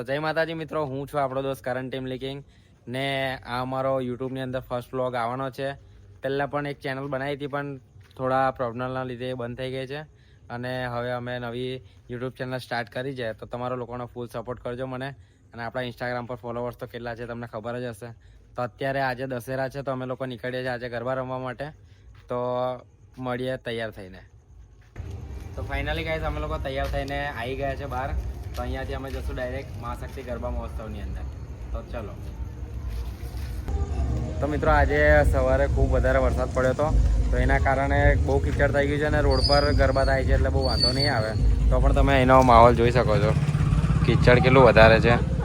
તો જય માતાજી મિત્રો, હું છું આપણો દોસ્ત કરણ ટીમ લિકિંગ ને આ અમારો યુટ્યુબની અંદર ફર્સ્ટ વ્લોગ આવવાનો છે. પહેલાં પણ એક ચેનલ બનાવી હતી, પણ થોડા પ્રોબ્લેમના લીધે બંધ થઈ ગઈ છે. અને હવે અમે નવી યુટ્યુબ ચેનલ સ્ટાર્ટ કરી છે. તો તમારો લોકોનો ફૂલ સપોર્ટ કરજો મને. અને આપણા ઇન્સ્ટાગ્રામ પર ફોલોવર્સ તો કેટલા છે, તમને ખબર જ હશે. તો અત્યારે આજે દશેરા છે, તો અમે લોકો નીકળીએ છીએ આજે ગરબા રમવા માટે. તો મળીએ તૈયાર થઈને. તો ફાઇનલી ગાઈઝ અમે લોકો તૈયાર થઈને આવી ગયા છે બહાર. તો અહીંયાથી અમે જશું ડાયરેક્ટ મહાશક્તિ ગરબા મહોત્સવની અંદર. તો ચલો. તો મિત્રો, આજે સવારે ખૂબ વધારે વરસાદ પડ્યો હતો, તો એના કારણે બહુ કીચડ થઈ ગયું છે અને રોડ પર ગરબા થાય છે એટલે બહુ વાંધો નહીં આવે. તો પણ તમે એનો માહોલ જોઈ શકો છો. કીચડ કેટલું વધારે છે.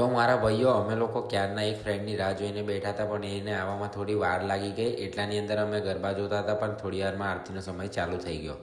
તો મારા ભાઈઓ, અમે લોકો ક્યારના એક ફ્રેન્ડની રાહ જોઈને બેઠા હતા, પણ એને આવવામાં થોડી વાર લાગી ગઈ. એટલાની અંદર અમે ગરબા જોતા હતા, પણ થોડી વારમાં આરતીનો સમય ચાલુ થઈ ગયો.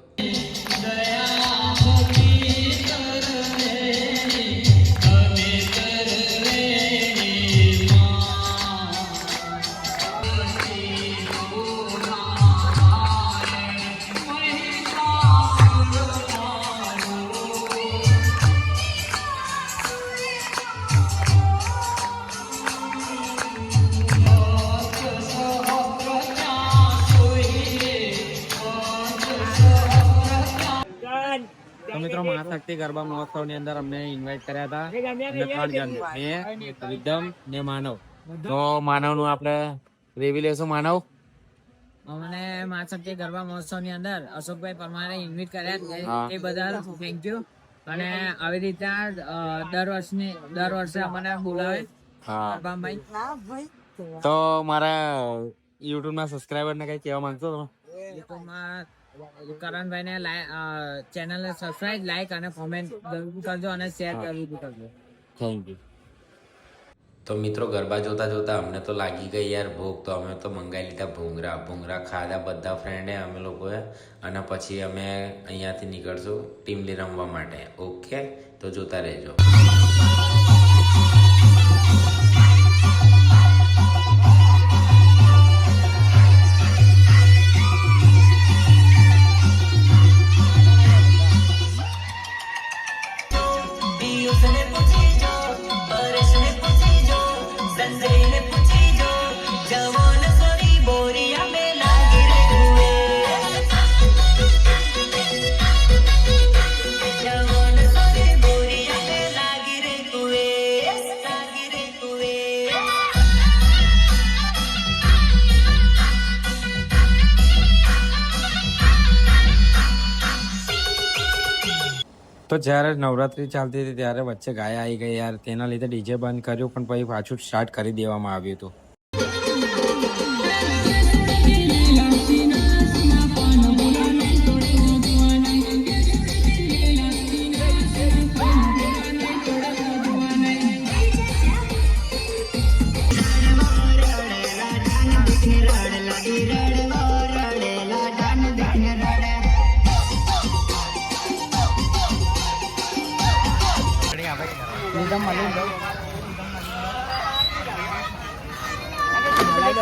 તો મિત્રો મહાશક્તિ ગરબા મહોત્સવની અંદર અમને ઇન્વાઇટ કર્યા હતા. અમને ત્રણ જણ મેં વિદમ ને માનવ. તો માનવનું આપણે રેવી લેશું. માનવ? અમને મહાશક્તિ ગરબા મહોત્સવની અંદર અશોકભાઈ પરમારે ઇન્વિટ કર્યા એ બદલ થેન્ક યુ અને આવી રીતે દર વર્ષની દર વર્ષે અમને બોલાવે. તો મારા યુટ્યુબ ના સબસ્ક્રાઈબર ને કઈ કહેવા માંગતો તમે? યુટ્યુબમાં કરણભાઈ ને ચેનલ ને સબસ્ક્રાઇબ લાઈક અને કોમેન્ટ જરૂર કરજો અને શેર જરૂર કરજો. થેન્ક યુ તો મિત્રો ગરબા જોતા જોતા અમને તો લાગી ગઈ યાર ભૂખ તો અમે તો મંગાવી લીધા ભૂંગરા ભૂંગરા ખાધા બધા ફ્રેન્ડે અમે લોકોએ. અને પછી અમે અહીંયાથી નીકળશું ટીમલી રમવા માટે. ઓકે તો જોતા રહેજો. તો જ્યારે નવરાત્રી ચાલતી હતી ત્યારે વચ્ચે ગાય આવી ગઈ યાર. તેના લીધે ડીજે બંધ કર્યું, પણ પછી પાછું સ્ટાર્ટ કરી દેવામાં આવ્યું હતું. તો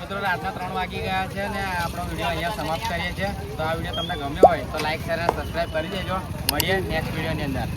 મિત્રો રાતના ત્રણ વાગી ગયા છે અને આપણો વીડિયો અહીંયા સમાપ્ત કરીએ છીએ. તો આ વીડિયો તમને ગમ્યો હોય તો લાઈક શેર અને સબસ્ક્રાઈબ કરી દેજો. મળીએ નેક્સ્ટ વિડીયોની અંદર.